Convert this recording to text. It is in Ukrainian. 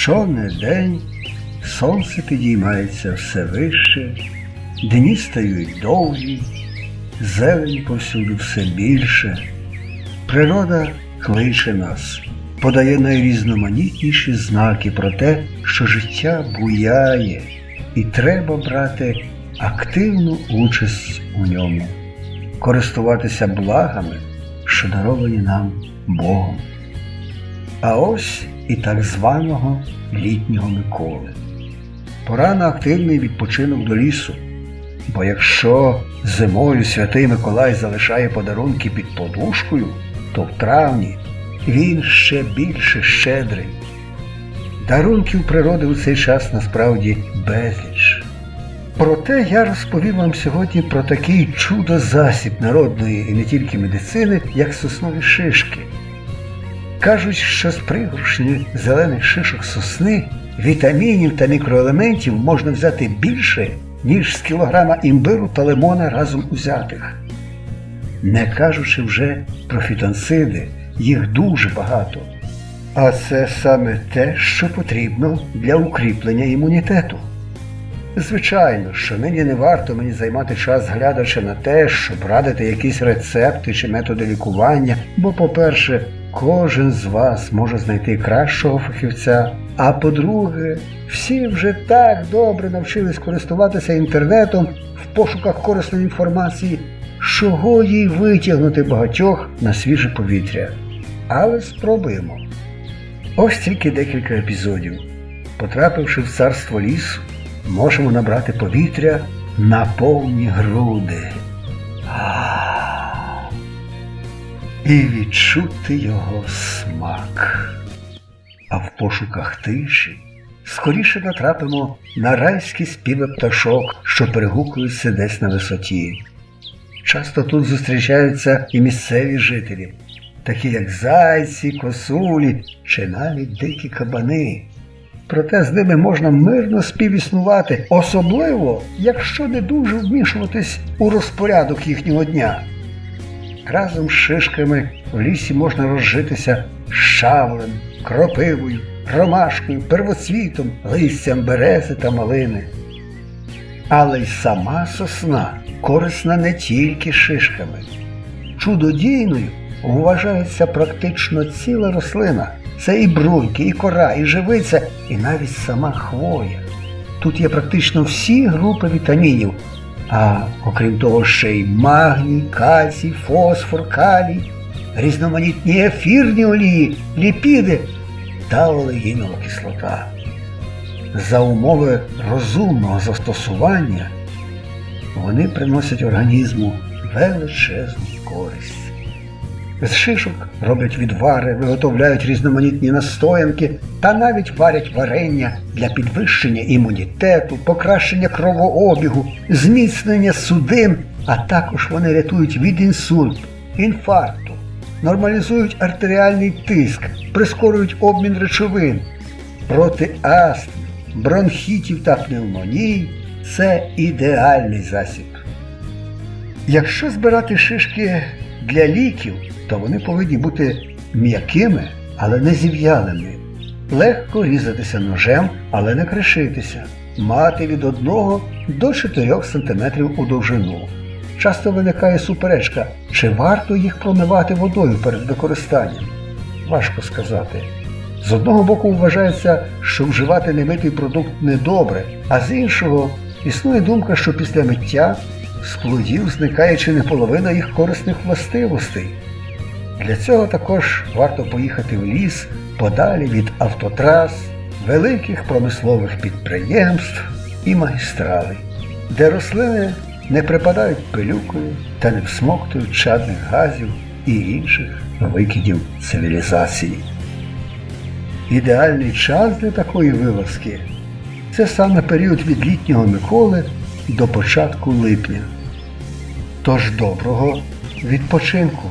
Що не день, сонце підіймається все вище, дні стають довгі, зелені повсюди все більше. Природа кличе нас, подає найрізноманітніші знаки про те, що життя буяє, і треба брати активну участь у ньому, користуватися благами, що даровані нам Богом. А ось і так званого літнього Миколи. Пора на активний відпочинок до лісу. Бо якщо зимою святий Миколай залишає подарунки під подушкою, то в травні він ще більше щедрий. Дарунків природи у цей час насправді безліч. Проте я розповім вам сьогодні про такий чудо-засіб народної і не тільки медицини, як соснові шишки. Кажуть, що з пригоршні зелених шишок сосни вітамінів та мікроелементів можна взяти більше, ніж з кілограма імбиру та лимона разом узятих. Не кажучи вже про фітонциди, їх дуже багато. А це саме те, що потрібно для укріплення імунітету. Звичайно, що нині не варто мені займати час, глядачи на те, щоб радити якісь рецепти чи методи лікування, бо, по-перше, кожен з вас може знайти кращого фахівця. А по-друге, всі вже так добре навчились користуватися інтернетом в пошуках корисної інформації, що годі й витягнути багатьох на свіже повітря. Але спробуємо. Ось тільки декілька епізодів. Потрапивши в царство лісу, можемо набрати повітря на повні груди. І відчути його смак. А в пошуках тиші скоріше натрапимо на райські співи пташок, що перегукуються десь на висоті. Часто тут зустрічаються і місцеві жителі, такі як зайці, косулі чи навіть дикі кабани. Проте з ними можна мирно співіснувати, особливо, якщо не дуже вмішуватись у розпорядок їхнього дня. Разом з шишками в лісі можна розжитися щавлем, кропивою, ромашкою, первоцвітом, листям берези та малини. Але й сама сосна корисна не тільки шишками. Чудодійною вважається практично ціла рослина. Це і бруньки, і кора, і живиця, і навіть сама хвоя. Тут є практично всі групи вітамінів, а окрім того, ще й магній, кальцій, фосфор, калій, різноманітні ефірні олії, ліпіди та олеїнова кислота. За умови розумного застосування вони приносять організму величезну користь. З шишок роблять відвари, виготовляють різноманітні настоянки та навіть варять варення для підвищення імунітету, покращення кровообігу, зміцнення судин, а також вони рятують від інсульту, інфаркту, нормалізують артеріальний тиск, прискорюють обмін речовин. Проти астми, бронхітів та пневмоній це ідеальний засіб. Якщо збирати шишки для ліків, то вони повинні бути м'якими, але не зів'ялими, легко різатися ножем, але не кришитися, мати від 1 до 4 см у довжину. Часто виникає суперечка, чи варто їх промивати водою перед використанням. Важко сказати. З одного боку вважається, що вживати немитий продукт недобре, а з іншого існує думка, що після миття з плодів зникає чи не половина їх корисних властивостей. Для цього також варто поїхати в ліс подалі від автотрас, великих промислових підприємств і магістралей, де рослини не припадають пилюкою та не всмоктують чадних газів і інших викидів цивілізації. Ідеальний час для такої вилазки це саме період від літнього Миколи до початку липня. Тож доброго відпочинку!